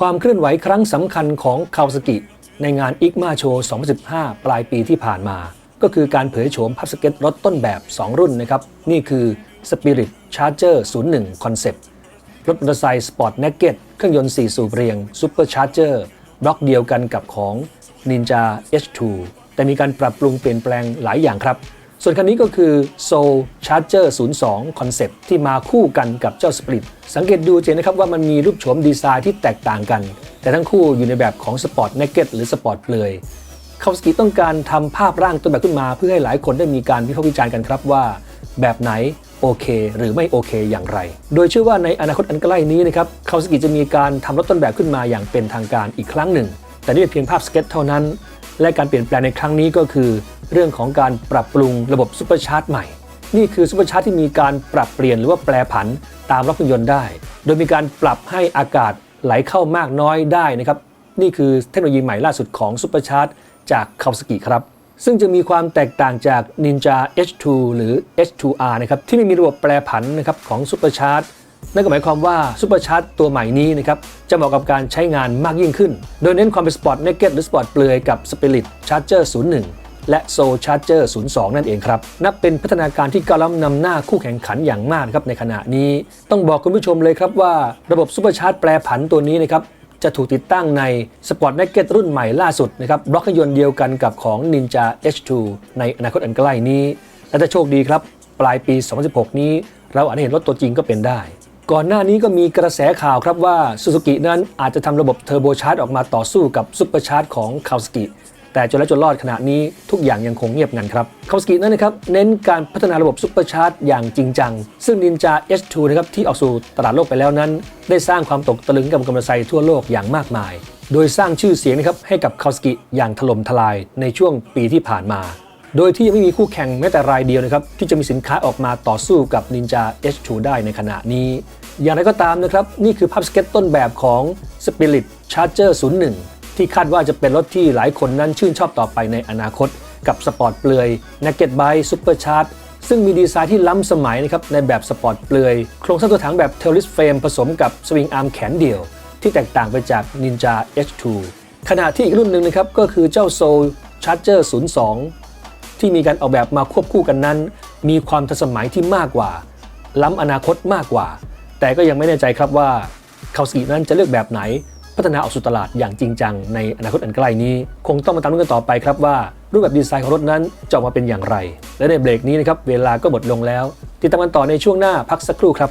ความเคลื่อนไหวครั้งสำคัญของคาวสกิ ในงานอิกมาโชว์2015 ปลายปีที่ผ่านมา ก็คือการเผยโฉมพับสเก็ตรถต้นแบบ 2 รุ่นนะครับ นี่คือ Spirit Charger 01 Concept รถมอเตอร์ไซค์สปอร์ตเนกเก็ตเครื่องยนต์ 4 สูบเรียง Super Charger บล็อกเดียวกันกับของ Ninja H2 แต่มีการปรับปรุงเปลี่ยนแปลงหลายอย่างครับ ส่วนคันนี้ก็คือ Soul Charger 02 Concept ที่มาคู่กันกับเจ้า Spirit สังเกตดูเจนนะครับว่ามันมีรูปโฉมดีไซน์ที่แตกต่างกัน แต่ทั้งคู่อยู่ในแบบของ Sport Naked หรือ Sport เปลือยคาสกิต้องการทำภาพร่างต้นแบบขึ้นมาเพื่อให้หลายคนได้มีการวิพากษ์วิจารณ์กันครับว่า แบบไหนโอเค หรือไม่โอเคอย่างไร โดยเชื่อว่าในอนาคตอันใกล้นี้นะครับคาสกิจะมีการทำรถต้นแบบขึ้นมาอย่างเป็นทางการอีกครั้งหนึ่ง แต่นี่เป็นเพียงภาพสเก็ตเท่านั้น และการเปลี่ยนแปลงในครั้งนี้ก็คือ เรื่องของการปรับปรุงระบบซูเปอร์ชาร์จใหม่ นี่คือซูเปอร์ชาร์จที่มีการปรับเปลี่ยนหรือว่าแปรผันตามรถยนต์ยนได้ โดยมีการปรับให้อากาศไหลเข้ามากน้อยได้นะครับ นี่คือเทคโนโลยีใหม่ล่าสุดของซูเปอร์ชาร์จจากคาวสกิครับ ซึ่งจะมีความแตกต่างจาก Ninja H2 หรือ H2R นะครับที่ไม่มีระบบแปรผันนะครับของซูเปอร์ชาร์จนั่นก็หมายความว่าซูเปอร์ชาร์จตัวใหม่นี้นะครับจะเหมาะกับการใช้งานมากยิ่งขึ้น โดยเน้นความเป็นสปอร์ตเนกเก็ตหรือสปอร์ตเปลือยกับ Spirit Charger 01 และ Soul Charger 02 นั่นเองครับ นับเป็นพัฒนาการที่ก้าวล้ำนำหน้าคู่แข่งขันอย่างมากครับในขณะนี้ ต้องบอกคุณผู้ชมเลยครับว่าระบบซูเปอร์ชาร์จแปรผันตัวนี้นะครับจะถูกติดตั้งใน Sport Naked รุ่นใหม่ล่าสุดนะครับบล็อกยนต์เดียวกันกับของ Ninja H2 ในอนาคตอันใกล้นี้ และถ้าโชคดีครับ ปลายปี 2016 นี้ เราอาจจะเห็นรถตัวจริงก็เป็นได้ ก่อนหน้านี้ก็มีกระแสข่าวครับว่า Suzuki นั้นอาจจะทำระบบเทอร์โบชาร์จออกมาต่อสู้กับซุปเปอร์ชาร์จของ Kawasaki แต่จนแล้วจนรอดขณะนี้ทุกอย่างยังคงเงียบงันครับคาวสกินั้นนะครับเน้นการพัฒนาระบบซุปเปอร์ชาร์จอย่างจริงจัง ซึ่ง Ninja H2 นะครับที่ออกสู่ตลาดโลกไปแล้วนั้น ได้สร้างความตกตะลึงกับกำลังใจทั่วโลกอย่างมากมาย โดยสร้างชื่อเสียงนะครับให้กับคาวสกิอย่างถล่มทลายในช่วงปีที่ผ่านมา โดยที่ยังไม่มีคู่แข่งแม้แต่รายเดียวนะครับที่จะมีสินค้าออกมาต่อสู้กับ Ninja H2 ได้ในขณะนี้ อย่างไรก็ตามนะครับนี่คือภาพสเก็ตต้นแบบของ Spirit Charger 01 ที่คาดว่าจะเป็นรถที่หลายคนนั้นชื่นชอบต่อไปในอนาคต กับสปอร์ตเปลือย Naked Bike Super Charge ซึ่งมีดีไซน์ที่ล้ำสมัยนะครับในแบบสปอร์ตเปลือย โครงสร้างตัวถังแบบ t a i l i s Frame ผสมกับสวิงอาร์มแขนเดี่ยว ที่แตกต่างไปจาก Ninja H2 ขณะที่อีกรุ่นหนึ่งนะครับก็คือเจ้า Soul Charger 02 ที่มีการออกแบบมาควบคู่กันนั้น มีความทันสมัยที่มากกว่า ล้ำอนาคตมากกว่า แต่ก็ยังไม่แน่ใจครับว่าคาวสกินั้นจะเลือกแบบไหน พัฒนาออกสู่ตลาดอย่างจริงจังในอนาคตอันใกล้นี้ คงต้องมาตามกันต่อไปครับว่า รูปแบบดีไซน์ของรถนั้นจะออกมาเป็นอย่างไร และในเบรกนี้นะครับเวลาก็หมดลงแล้ว ติดตามกันต่อในช่วงหน้าพักสักครู่ครับ